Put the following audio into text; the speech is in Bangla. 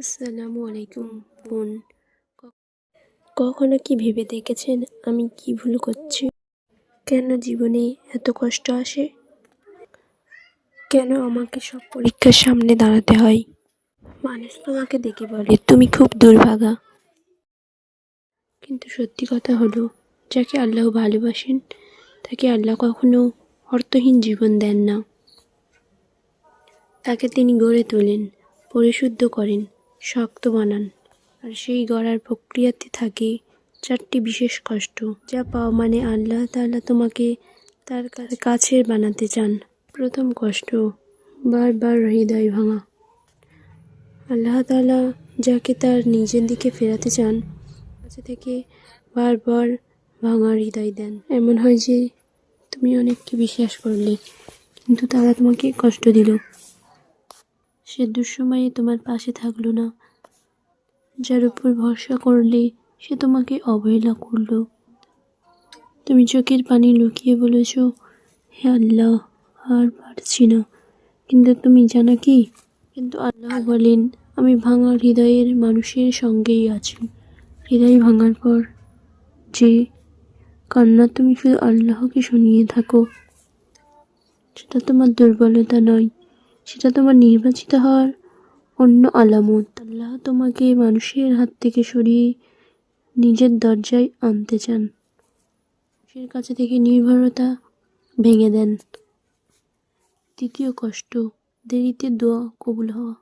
আসসালামু আলাইকুম বোন। কখনো কি ভেবে দেখেছেন আমি কি ভুল করছি? কেন জীবনে এত কষ্ট আসে? কেন আমাকে সব পরীক্ষার সামনে দাঁড়াতে হয়? মানুষ তোমাকে দেখে বলে তুমি খুব দুর্ভাগা। কিন্তু সত্যি কথা হলো যাকে আল্লাহ ভালোবাসেন তাকে আল্লাহ কখনো অর্থহীন জীবন দেন না। তাকে তিনি গড়ে তোলেন পরিশুদ্ধ করেন। শক্ত বানান। আর সেই গড়ার প্রক্রিয়াতে থাকে চারটি বিশেষ কষ্ট, যা পাও মানে আল্লাহ তাআলা তোমাকে তার কাছে কাছের বানাতে চান। প্রথম কষ্ট, বারবার হৃদয় ভাঙা। আল্লাহ তাআলা যাকে তার নিজের দিকে ফেরাতে চান কাছে থেকে বারবার ভাঙা হৃদয় দেন। এমন হয় যে, তুমি অনেককে বিশ্বাস করলে, কিন্তু তারা তোমাকে কষ্ট দিল। সে দুঃসময়ে তোমার পাশে থাকল না। যার উপর ভরসা করলে সে তোমাকে অবহেলা করল। তুমি চোখের পানি লুকিয়ে বলেছ, হে আল্লাহ, আর পারছি না। কিন্তু তুমি জানো কি? কিন্তু আল্লাহ বলেন, আমি ভাঙা হৃদয়ের মানুষের সঙ্গেই আছি। হৃদয় ভাঙার পর যে কান্না তুমি শুধু আল্লাহকে শুনিয়ে থাকো, সেটা তোমার দুর্বলতা নয়। সেটা তোমার নির্বাচিত হওয়ার অন্য আলামত। আল্লাহ তোমাকে মানুষের হাত থেকে সরিয়ে নিজের দরজায় আনতে চান। মানুষের কাছে থেকে নির্ভরতা ভেঙে দেন। তৃতীয় কষ্ট, দেরিতে দোয়া কবুল হওয়া।